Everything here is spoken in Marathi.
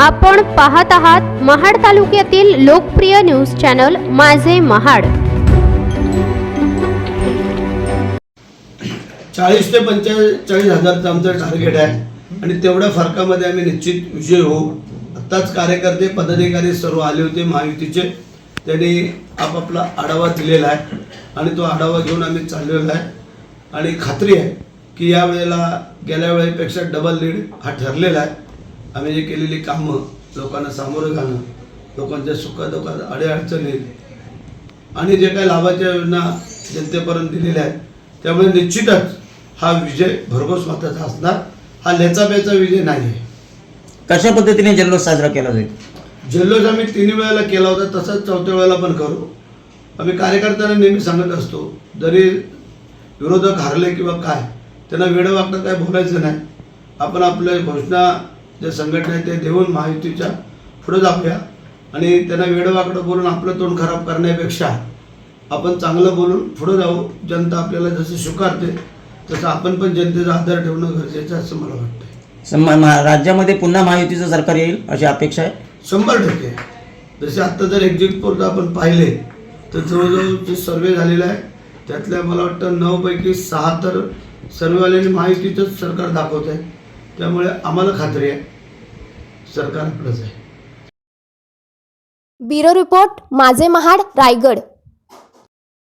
आपण पाहत आहात महाड तालुक्यातील लोकप्रिय न्यूज चॅनल माझे महाड. चाळीस ते पंचेचाळीस हजारचं आमचं टार्गेट आहे. आणि तेवढ्या फरकामध्ये आम्ही निश्चित विजय होऊ. आत्ताच कार्यकर्ते पदाधिकारी सर्व आले होते महायुतीचे. त्यांनी आपापला आढावा दिलेला आहे. आणि तो आढावा घेऊन आम्ही चाललेलो आहे. आणि खात्री आहे की या वेळेला गेल्या वेळेपेक्षा डबल लीड हा ठरलेला आहे. आम्ही जे केलेली कामं लोकांना सामोरं घालणं लोकांच्या सुखदुःखात अडीअडचणी आणि जे काही लाभाच्या योजना जनतेपर्यंत दिलेल्या आहेत त्यामुळे निश्चितच हा विजय भरघोस मताचा असणार. हा लेचापेचा विजय नाही आहे. कशा पद्धतीने जल्लोष साजरा केला जाईल? जल्लोष आम्ही तिन्ही वेळेला केला होता तसंच चौथ्या वेळेला पण करू. आम्ही कार्यकर्त्यांना नेहमी सांगत असतो जरी विरोधक हारले किंवा काय त्यांना वेळं वागणं काय बोलायचं नाही. आपण आपल्या घोषणा जे संघटना आहे ते देऊन महायुतीच्या पुढे जाऊया. आणि त्यांना वेळं वाकडं बोलून आपलं तोंड खराब करण्यापेक्षा आपण चांगलं बोलून पुढे जाऊ. जनता आपल्याला जसं स्वीकारते तसं आपण पण जनतेचा आदर ठेवणं गरजेचं आहे असं मला वाटतं राज्यामध्ये पुन्हा महायुतीचं सरकार येईल अशी अपेक्षा आहे? शंभर टक्के. जसे आत्ता जर एक्झिट पोल आपण पाहिले तर जवळजवळ जे सर्वे झालेला आहे त्यातल्या मला वाटतं नऊपैकी सहा तर सर्वेवाल्यांनी माहितीचंच सरकार दाखवत आहे त्यामुळे आम्हाला खात्री आहे. सरकार आपलंच आहे. ब्युरो रिपोर्ट माझे महाड रायगड.